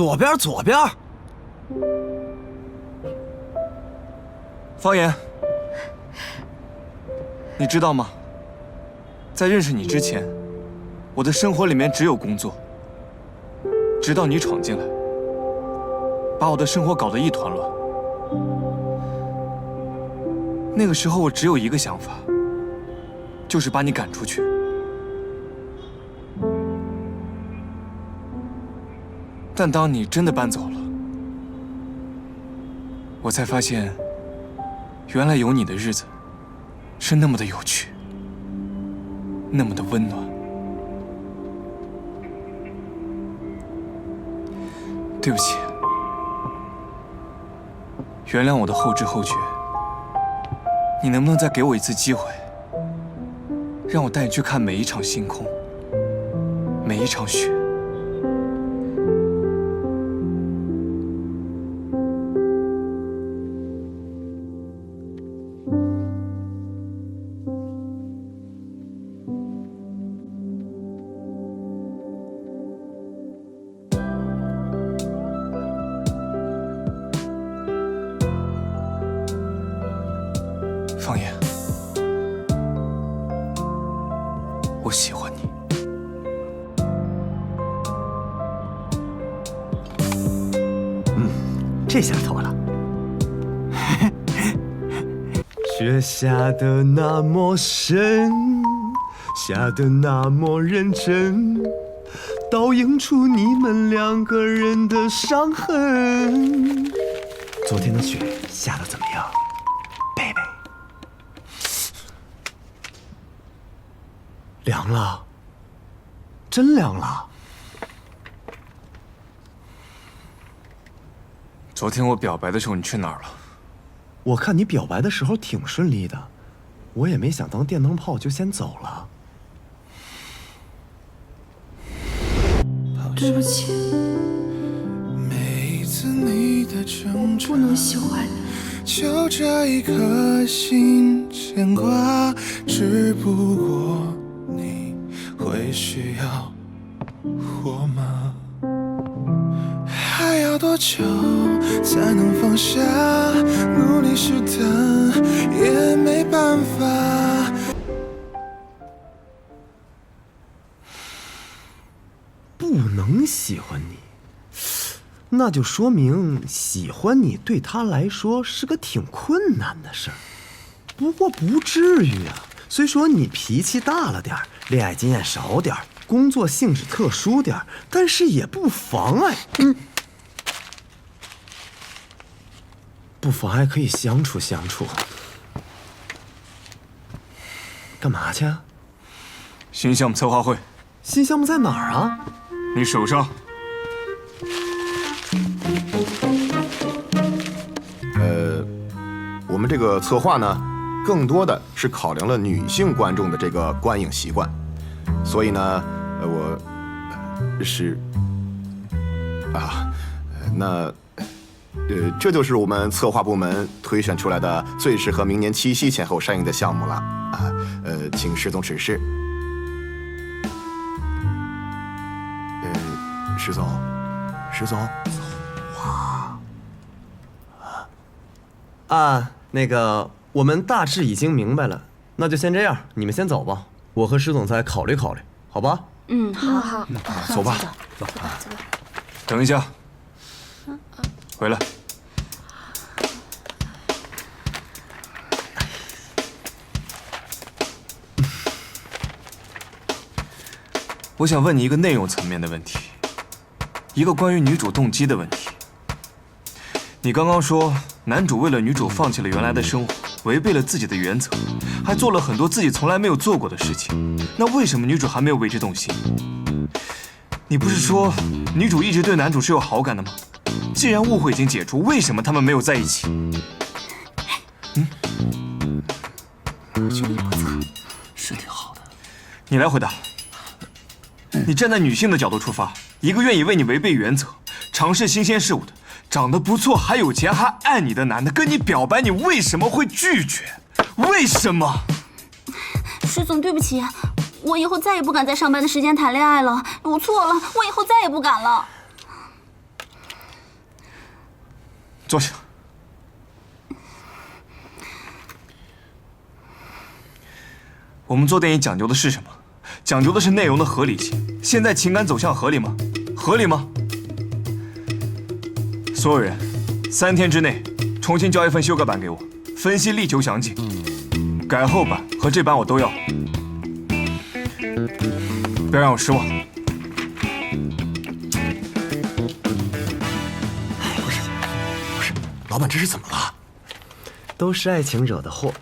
左边，左边。方言，你知道吗？在认识你之前，我的生活里面只有工作。直到你闯进来，把我的生活搞得一团乱。那个时候我只有一个想法，就是把你赶出去。但当你真的搬走了，我才发现，原来有你的日子是那么的有趣，那么的温暖。对不起，原谅我的后知后觉。你能不能再给我一次机会，让我带你去看每一场星空，每一场雪？方言，我喜欢你。嗯这下妥了。雪下的那么深，下的那么认真，倒映出你们两个人的伤痕。昨天的雪下的怎么样，凉了，真凉了。昨天我表白的时候，你去哪儿了？我看你表白的时候挺顺利的，我也没想当电灯泡就先走了。对不起，我不能喜欢你。就这一颗心牵挂，只不过你需要我吗？还要多久才能放下？努力试探也没办法。不能喜欢你，那就说明喜欢你对他来说是个挺困难的事儿。不过不至于啊，虽说你脾气大了点儿，恋爱经验少点儿，工作性质特殊点儿，但是也不妨碍，嗯，不妨碍可以相处相处。干嘛去啊？新项目策划会，新项目在哪儿啊？你手上。呃我们这个策划呢，更多的是考量了女性观众的这个观影习惯，所以呢，呃，我是啊，那呃，这就是我们策划部门推选出来的最适合明年七夕前后上映的项目了啊，呃，请石总指示。呃，石总，石总，啊，那个我们大致已经明白了，那就先这样，你们先走吧，我和石总裁考虑考虑，好吧？嗯，好好，走吧。走吧，走吧。等一下，回来。我想问你一个内容层面的问题，一个关于女主动机的问题。你刚刚说男主为了女主放弃了原来的生活，违背了自己的原则，还做了很多自己从来没有做过的事情。那为什么女主还没有为之动心？你不是说女主一直对男主是有好感的吗？既然误会已经解除，为什么他们没有在一起？嗯我觉得也不错。是挺好的。你来回答。你站在女性的角度出发，一个愿意为你违背原则、尝试新鲜事物的、长得不错、还有钱、还爱你的男的跟你表白，你为什么会拒绝？为什么？石总，对不起，我以后再也不敢在上班的时间谈恋爱了。我错了，我以后再也不敢了。坐下。我们做电影讲究的是什么？讲究的是内容的合理性。现在情感走向合理吗？合理吗？所有人，三天之内重新交一份修改版给我，分析力求详尽。改后版和这版我都要，不要让我失望。不是，老板这是怎么了？都是爱情惹的祸。